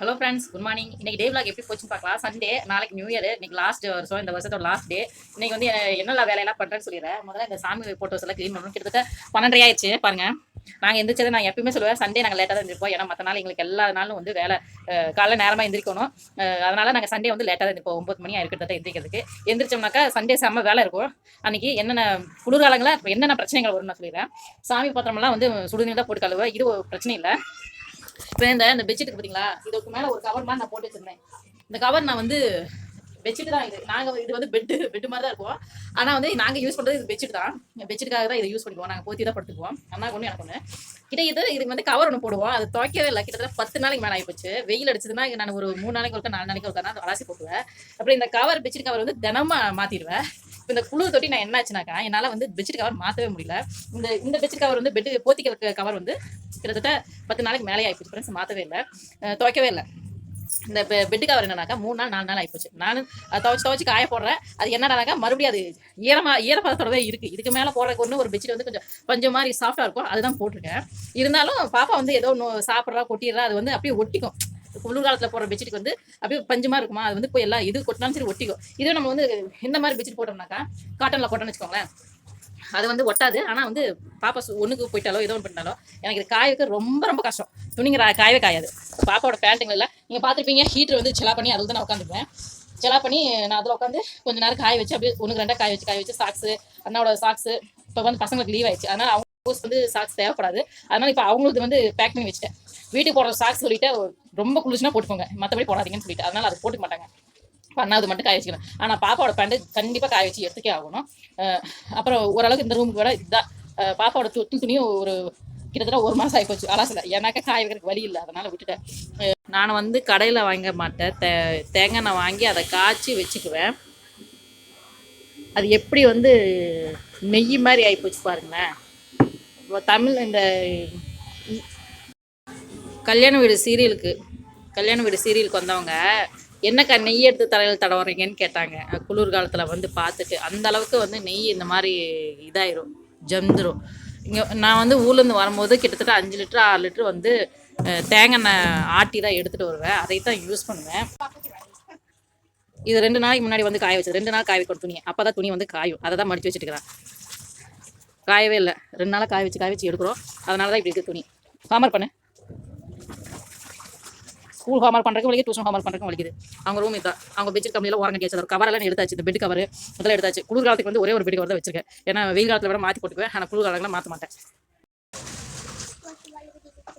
Hello friends good morning இன்னைக்கு டே vlog எப்படி போச்சுன்னு பார்க்கலாம். சண்டே நாளைக்கு நியூ இயர் இன்னைக்கு லாஸ்ட் வருஷம் uh, இந்த வருஷத்தோட லாஸ்ட் டே இன்னைக்கு வந்து என்னெல்லாம் வேலையெல்லாம் பண்ணுறேன்னு சொல்லிடுறேன். முதல்ல இந்த சாமி போட்டோஸ் எல்லாம் க்ளீன் பண்ணணும். கிட்டத்தட்ட பன்னெண்டரை ஆயிடுச்சு பாருங்க. நாங்கள் எந்திரிச்சதை நான் எப்பயுமே சொல்லுவேன். சண்டே நாங்கள் லேட்டாக தான் இருந்திருப்போம் ஏன்னா மற்ற நாள் எங்களுக்கு எல்லா நாளும் வந்து வேலை uh, காலைல நேரமாக எந்திரிக்கணும். அதனால் அதனால நாங்கள் சண்டே வந்து லேட்டாக தான் இருப்போம் ஒம்பது மணி இருக்கிறத எந்திரிக்கிறதுக்கு. எந்திரிச்சோம்னாக்கா சண்டே செம்ம வேலை இருக்கும். அன்னைக்கு என்னென்ன குளிர்காலங்களில் என்னென்ன பிரச்சனைகள் வரும்னு நான் சொல்லிடுறேன். சாமி பாத்திரமெல்லாம் வந்து சுடுநீர் தான் போட்டு கழுவ இது ஒரு பிரச்சனை இல்லை. இந்த இந்த பெட்ஷீட் பார்த்தீங்களா இதுக்கு மேலே ஒரு கவர் மாதிரி நான் போட்டு வச்சிருந்தேன். இந்த கவர் நான் வந்து பெட்ஷீட் தான் இது. நாங்கள் இது வந்து பெட்டு பெட்டு மாதிரி தான் இருக்கும். ஆனால் வந்து நாங்கள் யூஸ் பண்ணுறது இது பெட்ஷீட் தான். பெட்ஷீட்டுக்காக தான் இதை யூஸ் பண்ணிக்குவோம். நாங்கள் போத்தி தான் படுத்துக்குவோம். அண்ணா ஒன்று எனக்கு ஒன்று கிட்ட இது இதுக்கு வந்து கவர் ஒன்று போடுவோம். அது துவைக்கவே இல்லை. கிட்டத்தட்ட பத்து நாளைக்கு மேலே ஆகிப்போச்சு வெயில் அடிச்சதுன்னா நான் ஒரு மூணு நாளைக்கு ஒருக்கா நாலு நாளைக்கு ஒருக்கா நான் அலாசி போட்டுவேன் அப்புறம் இந்த கவர் பெட்ஷீட் கவர் வந்து தினமாக மாற்றிடுவேன் இப்போ இந்த குளிர் தொட்டி நான் என்ன ஆச்சுனாக்கா என்னால் வந்து பெட்ஷீட் கவர் மாற்றவே முடியல. இந்த இந்த பெட்ஷீட் கவர் வந்து பெட்டு போத்திக்கிற கவர் வந்து கிட்டத்தட்ட பத்து நாளைக்கு மேலே ஆகிப்போச்சு ஃப்ரெண்ட்ஸ் மாற்றவே இல்லை. துவைக்கவே இல்லை. இந்த பெ- பெட்டு கவர் என்னன்னாக்கா மூணு நாள் நாலு நாள் ஆகிப்போச்சு நான் துவச்சி துவச்சி காய போடுறேன். அது என்னடானாக்கா மறுபடியும் அது ஈரமா ஈரப்பதத்தோட தான் இருக்குது இதுக்கு மேலே போடுறதுக்கு ஒன்று ஒரு பெட்ஷீட் வந்து கொஞ்சம் கொஞ்சம் மாதிரி சாஃப்டாக இருக்கும். அதுதான் போட்டிருக்கேன். இருந்தாலும் பாப்பா வந்து ஏதோ ஒன்று சாப்பிட்றா கொட்டிடுறா அது வந்து அப்படியே ஒட்டிக்கும். குளிர்காலத்தில் போடுற பெட்ஷீட் வந்து அப்படியே பஞ்சமா இருக்குமா? அது வந்து போய் எல்லாம் இது கொட்டினாலும் சரி ஒட்டிக்கும். இதே நம்ம வந்து இந்த மாதிரி பெட்ஷீட் போட்டோம்னாக்கா காட்டனில் போட்டோம்னு வச்சுக்கோங்களேன். அது வந்து ஒட்டாது. ஆனால் வந்து பாப்பா ஒன்றுக்கு போயிட்டாலோ ஏதோ ஒன்று பண்ணாலோ எனக்கு இது காய வைக்க ரொம்ப ரொம்ப கஷ்டம். துணிங்க காயவே காயாது. பாப்பாவோட பேண்ட்டுங்களில் நீங்கள் பார்த்துருப்பீங்க ஹீட்டர் வந்து செலா பண்ணி அதில் தான் நான் உட்காந்துருப்பேன் செலா பண்ணி நான் அதில் உட்காந்து கொஞ்ச நேரம் காய வச்சு அப்படியே ஒன்று ரெண்டாக காய வச்சு காய வச்சு சாக்ஸு அண்ணாவோட சாக்ஸு இப்போ வந்து பசங்களுக்கு லீவ் ஆயிடுச்சு. அதனால் அவங்க யூஸ் வந்து சாக்ஸ் தேவைப்படாது. அதனால் இப்போ அவங்களுக்கு வந்து பேக் பண்ணி வச்சுட்டேன். வீட்டுக்கு போடுற சாக்ஸ் சொல்லிட்டு ரொம்ப குளிச்சுனா போட்டுக்கோங்க. மற்றபடி போடாதீங்கன்னு சொல்லிட்டு. அதனால் அது போட்டுக்க மாட்டாங்க. பண்ணாது மட்டும் காய வச்சுக்கணும். ஆனால் பாப்பாவோட பேண்ட் கண்டிப்பாக காய வச்சு எடுத்துக்கே ஆகணும். அஹ் அப்புறம் ஓரளவுக்கு இந்த ரூமுக்கு விட இதுதான். அஹ் பாப்பாவோட தொட்டு துணியும் ஒரு கிட்டத்தட்ட ஒரு மாதம் ஆகிப்போச்சு அலாசில் எனக்கு காய வைக்கிறதுக்கு வழி இல்லை. அதனால் விட்டுட்டேன். நான் வந்து கடையில் வாங்க மாட்டேன். தே தேங்காய் எண்ணெய் வாங்கி அதை காய்ச்சி வச்சுக்குவேன். அது எப்படி வந்து நெய் மாதிரி ஆகிப்போச்சு பாருங்களேன். தமிழ் இந்த கல்யாண வீடு சீரியலுக்கு கல்யாண வீடு சீரியலுக்கு வந்தவங்க என்னக்கா நெய் எடுத்து தலையில் தடவுறீங்கன்னு கேட்டாங்க. குளிர் காலத்தில் வந்து பார்த்துட்டு அந்த அளவுக்கு வந்து நெய் இந்த மாதிரி இதாயிரும் ஜம்ந்துரும் இங்கே நான் வந்து ஊர்லேருந்து வரும்போது கிட்டத்தட்ட அஞ்சு லிட்டர் ஆறு லிட்டர் வந்து தேங்காய் எண்ணெய் ஆட்டி தான் எடுத்துகிட்டு வருவேன். அதை தான் யூஸ் பண்ணுவேன். இது ரெண்டு நாளைக்கு முன்னாடி வந்து காய வச்சது. ரெண்டு நாள் காய வைக்கிற துணி அப்போ தான் துணி வந்து காயும். அதை தான் மடித்து வச்சுட்டுக்கிறேன் காயவே இல்லை. ரெண்டு நாளாக காய வச்சு காய வச்சு எடுக்கிறோம். அதனால தான் இப்படி இருக்குது துணி. பாமர் பண்ணு. ஸ்கூல் ஹோம்ஒர்க் பண்ணுறதுக்கு வலிக்குது டியூஷன் ஹோம்ஒர்க் பண்ணுறதுக்கு வலிக்குது. அவங்க ரூம் இதான். அவங்க பெட்ஷீட் கம்பெனியில் ஓரம் கட்டி ஒரு கவரெல்லாம் எடுத்தாச்சு. இந்த பெட் கவர் முதல்ல எடுத்தாச்சு. குளிர் காலத்துக்கு வந்து ஒரே ஒரு பெட் கவர் தான் வச்சிருக்கேன். ஏன்னா வெயில் காலத்தில் விட மாற்றி போட்டுக்குவேன். ஆனால் குளிர் மாற்ற மாட்டேன்.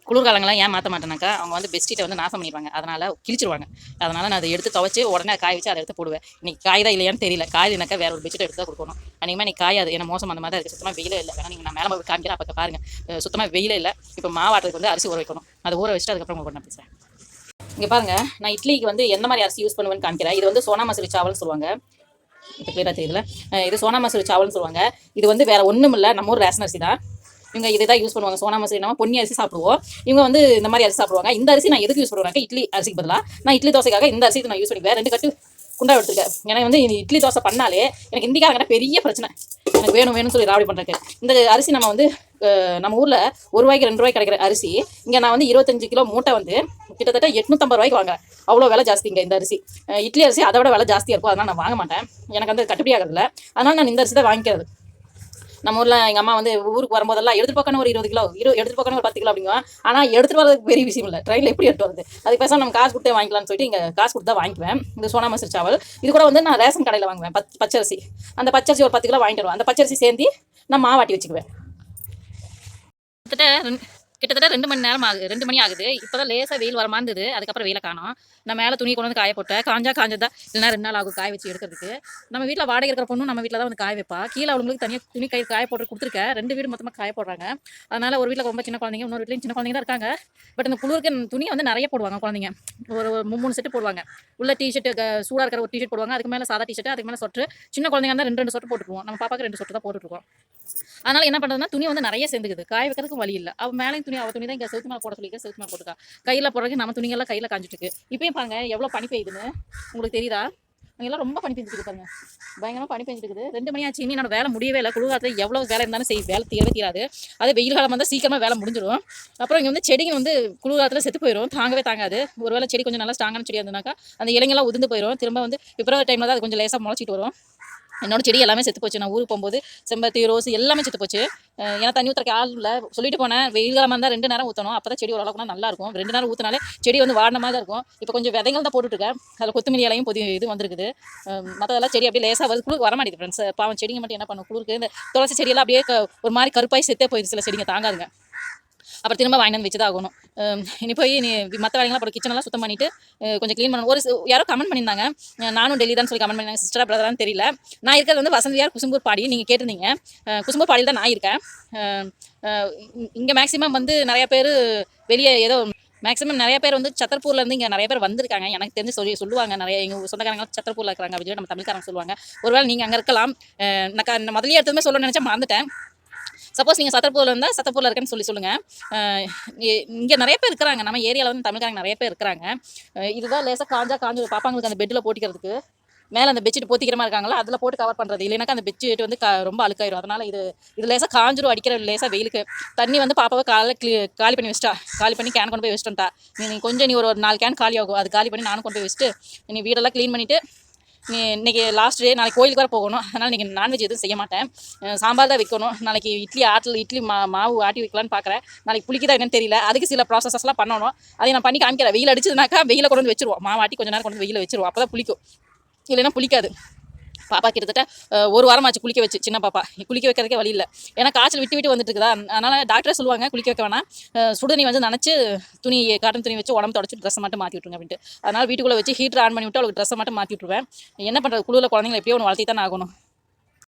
குளிர்காலங்கள்லாம் ஏன் மாற்ற மாட்டேனாக்கா அவங்க வந்து பெட்ஷீட்டை வந்து நாசம் பண்ணிடுவாங்க. அதனால் கிழிச்சிருவாங்க. அதனால் நான் அதை எடுத்து துவச்சி உடனே காய வச்சு அதை எடுத்து போடுவேன். இன்னைக்கு காயுதா இல்லையான்னு தெரியல. காயுதுனாக்கா வேற ஒரு பெட்ஷீட் எடுத்து தான் கொடுக்கணும். அன்றைக்கி நீ காயாது. ஏன்னா மோசம் அந்த மாதிரி தான் இருக்குது சுத்தமாக வெயிலே இல்லை. வேணா நீங்கள் நான் மேலே போய் காமிக்கிறேன். அப்போ பாருங்கள் சுத்தமாக வெயிலே இல்லை. இப்போ மாவாட்டுறதுக்கு வந்து அரிசி ஊற வைக்கணும். அதை ஊற வச்சுட்டு அதுக்கப்புறம் உங்களுக்கு நான் பேசுகிறேன் இங்கே பாருங்க நான் இட்லிக்கு வந்து எந்த மாதிரி அரிசி யூஸ் பண்ணுவேன்னு காமிக்கிறேன். இது வந்து சோனா மசூரி சாவல்னு சொல்லுவாங்க. இப்போ கிளியராக தெரியல இது சோனா மசூரி சாவல்னு சொல்லுவாங்க. இது வந்து வேற ஒன்றும் இல்லை நம்ம ஊர் ரேஷன் அரிசி தான். இவங்க இதை தான் யூஸ் பண்ணுவாங்க. சோனா மசூரி நம்ம பொன்னி அரிசி சாப்பிடுவோம். இவங்க வந்து இந்த மாதிரி அரிசி சாப்பிடுவாங்க. இந்த அரிசி நான் எதுக்கு யூஸ் பண்ணுவாங்க இட்லி அரிசிக்கு பதிலாக நான் இட்லி தோசைக்காக இந்த அரிசி நான் யூஸ் பண்ணிக்குவேன் ரெண்டு கட்டு குண்டா எடுத்துருக்கேன். எனக்கு வந்து இட்லி தோசை பண்ணாலே எனக்கு இந்திக்காரங்க பெரிய பிரச்சனை. எனக்கு வேணும் வேணும்னு சொல்லி ராவடி பண்ணுறதுக்கு இந்த அரிசி நம்ம வந்து நம்ம ஊரில் ஒரு ரூபாய்க்கு ரெண்டு ரூபாய்க்கு கிடைக்கிற அரிசி இங்கே நான் வந்து இருபத்தஞ்சு கிலோ மூட்டை வந்து கிட்டத்தட்ட எட்நூத்தம்பது ரூபாய்க்கு வாங்குறேன். அவ்வளோ விலை ஜாஸ்தி இங்கே இந்த அரிசி. இட்லி அரிசி அதை விட விலை ஜாஸ்தியாக இருக்கும். அதனால் நான் வாங்க மாட்டேன். எனக்கு வந்து கட்டுப்படி ஆகிறதில்ல அதனால் நான் இந்த அரிசி தான் வாங்கிக்கிறது. நம்ம ஊரில் எங்கள் அம்மா வந்து ஊருக்கு வரும்போதெல்லாம் எடுத்து பக்கம் ஒரு இருபது கிலோ இரு எடுத்து பக்கம் ஒரு பத்து கிலோ அப்படிங்குவேன் ஆனால் எடுத்துட்டு வரதுக்கு பெரிய விஷயம் இல்லை. ட்ரெயினில் எப்படி எடுத்து வருது அதுக்கு பேசாமல் நம்ம காசு கொடுத்தே வாங்கிக்கலாம்னு சொல்லிட்டு இங்கே காசு கொடுத்து தான் வாங்கிக்குவேன். இந்த சோனா மசூர் சாவல். இது கூட வந்து நான் ரேஷன் கடையில் வாங்குவேன். பச் பச்சரிசி. அந்த பச்சரிசி ஒரு பத்து கிலோ வாங்கிட்டு வருவேன். அந்த பச்சரிசி சேர்ந்து நான் மாவாட்டி வச்சுக்குவேன். கிட்டத்தட்ட கிட்டத்தட்ட ரெண்டு மணி நேரம் ஆகுது ரெண்டு மணி ஆகுது. இப்போ தான் லேசாக வெயில் வர இருந்தது அதுக்கப்புறம் வெயில காணும். நான் மேலே துணி கொண்டு வந்து காய போட்டேன். காஞ்சா காஞ்சதா இல்லைனா ரெண்டு நாள் ஆகும் காய வச்சு எடுக்கிறதுக்கு. நம்ம வீட்டில் வாடகை இருக்கிற பொண்ணும் நம்ம வீட்டில் தான் வந்து காய வைப்பா. கீழே அவங்களுக்கு தனியாக துணி கை காய போட்டு கொடுத்துருக்கேன். ரெண்டு வீடு மொத்தமாக காய போடுறாங்க. அதனால் ஒரு வீட்டில் ரொம்ப சின்ன குழந்தைங்க இன்னொரு வீட்லையும் சின்ன குழந்தைங்க தான் இருக்காங்க. பட் இந்த குளிருக்கு துணியை வந்து நிறைய போடுவாங்க குழந்தைங்க. ஒரு ஒரு மூணு செட்டு போடுவாங்க. உள்ள டிஷர்ட் சூடாக இருக்கிற ஒரு டிஷர்ட் போடுவாங்க. அதுக்கு மேலே சாதா டிஷர்ட் அதுக்கு மேலே சொட்டு சின்ன குழந்தைங்க இருந்தால் ரெண்டு ரெண்டு சொட்டு போட்டுருவோம் நம்ம பாப்பாக்கு ரெண்டு சொட்டு தான் போட்டுருக்கோம் அதனால என்ன பண்ணுறதுனா துணி வந்து நிறைய சேர்ந்துக்குது. காய வைக்கிறதுக்கு வழி இல்லை. அவள் மேலே துணி அவள் துணி தான் இங்கே செவுத்து மேலே போட சொல்லிக்க செவுத்து மேலே போட்டுக்கா கையில் போடுறதுக்கு நம்ம துணியெல்லாம் கையில் காஞ்சிட்டு இப்போயும் இப்பயும் பாருங்க எவ்வளோ பனி பெய்யுதுன்னு. உங்களுக்கு தெரியுதா? அங்கெல்லாம் ரொம்ப பனி பெஞ்சிட்டு பாருங்க. பயங்கரமாக பனி பெஞ்சிட்டு ரெண்டு மணி ஆச்சு என்னோட வேலை முடியவே இல்லை. குளிர்காலத்தில் எவ்வளோ வேலை இருந்தாலும் செய் வேலை தீரவே தீராது. அது வெயில் காலம் வந்தால் சீக்கிரமாக வேலை முடிஞ்சிடும் அப்புறம் இங்கே வந்து செடிங்க வந்து குளிர்காலத்தில் செத்து போயிடும் தாங்கவே தாங்காது. ஒருவேளை செடி கொஞ்சம் நல்லா ஸ்ட்ராங்கான செடி இருந்ததுனாக்கா அந்த இலைங்கெல்லாம் உதிர்ந்து போயிடும் திரும்ப வந்து பிப்ரவரி டைமில் தான் அது கொஞ்சம் லேசாக முளைச்சிட்டு வரும். என்னோட செடி எல்லாமே செத்து போச்சு. நான் ஊருக்கு போகும்போது செம்பருத்தி ரோஸ் எல்லாமே செத்து போச்சு. ஏன்னா தண்ணி ஊற்றுறக்கு ஆள் இல்லை. சொல்லிட்டு போனேன். வெயில் காலமாக இருந்தால் ரெண்டு நேரம் ஊற்றணும் அப்போ தான் செடி ஓரளவுக்கு நல்லா இருக்கும். ரெண்டு நேரம் ஊற்றினாலே செடி வந்து வாடின மாதிரி தான் இருக்கும். இப்போ கொஞ்சம் விதைகள் தான் போட்டுட்ருக்கேன் அதில் கொத்தமல்லி இலையும் புதிய இது வந்திருக்குது. மற்றதெல்லாம் செடி அப்படியே லேசாக வருது குளிர் வர மாட்டேங்குது ஃப்ரெண்ட்ஸ் பாவம் செடிங்க மட்டும் என்ன பண்ணும் குளிருக்கு. இந்த துளசி செடியெல்லாம் அப்படியே ஒரு மாதிரி கருப்பாய் செத்தே போயிடுது. சில செடிங்க தாங்காதுங்க. அப்புறம் திரும்ப வாங்கி வந்து வச்சு தான் ஆகணும் இனி போய் நீ மற்ற வேலைங்களாம் அப்புறம் கிச்சனெல்லாம் சுத்தம் பண்ணிட்டு கொஞ்சம் க்ளீன் பண்ணணும். ஒரு யாரோ கமெண்ட் பண்ணியிருந்தாங்க. நானும் டெல்லி தான் சொல்லி கமெண்ட் பண்ணியிருந்தாங்க. சிஸ்டர் பிரதரான்னு தெரியல. நான் இருக்கிறது வந்து வசந்தியார் குசும்பூர் பாடி. நீங்கள் கேட்டிருந்தீங்க. குசும்பூர் பாடியில் தான் நான் இருக்கேன். இங்கே மேக்ஸிமம் வந்து நிறையா பேர் வெளியே ஏதோ மேக்ஸிமம் நிறைய பேர் வந்து சத்தர்பூர்லேருந்து இங்கே நிறைய பேர் வந்திருக்காங்க. எனக்கு தெரிஞ்சு சொல்லி சொல்லுவாங்க நிறைய. எங்கள் சொந்தக்காரங்க சத்தர்பூரில் இருக்கிறாங்க அப்படின்னு நம்ம தமிழ்காரங்க சொல்லுவாங்க. ஒருவேளை நீங்கள் அங்கே இருக்கலாம். நான் க- எடுத்ததுமே சொல்லணும்னு நினச்சா மறந்துட்டேன். சப்போஸ் நீங்கள் சத்தப்பூரில் இருந்தால் சத்தப்பூரில் இருக்கேன்னு சொல்லி சொல்லுங்கள் இங்கே நிறைய பேர் இருக்கிறாங்க. நம்ம ஏரியாவில் வந்து தமிழ்காரங்க நிறைய பேர் இருக்கிறாங்க. இதுதான் லேசாக காஞ்சா காஞ்சு பாப்பாங்களுக்கு அந்த பெட்டில் போட்டிக்கிறதுக்கு. மேலே அந்த பெட்ஷீட் போத்திக்கிற மாதிரி இருக்காங்களா? அதில் போட்டு கவர் பண்ணுறது இல்லைனாக்கா அந்த பெட்ஷீட் வந்து க- ரொம்ப அழுக்காயிரும். அதனால் இது இது லேசாக காஞ்சிரும் அடிக்கிற லேசாக வெயிலுக்கு. தண்ணி வந்து பாப்பாவை காலை க்ளீ காலி பண்ணி வச்சிட்டா. காலி பண்ணி கேன் கொண்டு போய் வச்சிட்டா நீ கொஞ்சம் நீ ஒரு ஒரு நாலு கேன் காலி ஆகும் அது காலி பண்ணி நானும் கொண்டு போய் வச்சுட்டு நீ வீடெல்லாம் க்ளீன் பண்ணிவிட்டு இன்றைக்கி லாஸ்ட் டே நாளைக்கு கோயிலுக்கு வர போகணும். அதனால் இன்றைக்கி நான்வெஜ் எதுவும் செய்ய மாட்டேன். சாம்பார் தான் வைக்கணும். நாளைக்கு இட்லி ஆட்டில் இட்லி மா மாவு ஆட்டி வைக்கலான்னு பார்க்குறேன் நாளைக்கு புளிக்குதா என்னன்னு தெரியல. அதுக்கு சில ப்ராசஸஸ்லாம் பண்ணணும். அதை நான் பண்ணி காமிக்கிறேன். வெயில் அடிச்சதுனாக்கா வெயில கொண்டு வந்து வச்சிருவோம். மாவு ஆட்டி கொஞ்சம் நேரம் கொண்டு வந்து வெயில வச்சிருவோம். அப்போ தான் புளிக்கும். இல்லைன்னா புளிக்காது. பாப்பா கிட்டத்தட்ட ஒரு வாரம் ஆச்சு குளிக்க வச்சு சின்ன பாப்பா. குளிக்க வைக்கிறதுக்கே வழி இல்லை. ஏன்னா காய்ச்சல் விட்டு விட்டு வந்துட்டு இருக்குதா? அதனால் டாக்டரே சொல்லுவாங்க குளிக்க வைக்க வேணாம். சுடுதண்ணி வந்து நினச்சி துணி காட்டன் துணி வச்சு உடம்பு தொடச்சி ட்ரெஸ்ஸை மட்டும் மாற்றி விட்ருங்க அப்படின்ட்டு. அதனால் வீட்டுக்குள்ளே வச்சு ஹீட்டர் ஆன் பண்ணி விட்டு அவளுக்கு ட்ரெஸ்ஸை மட்டும் மாற்றி விட்ருவேன் என்ன பண்ணுறது குழுவில் குழந்தைங்களை எப்படியோ ஒன்று வளர்த்தி தானே ஆகணும்.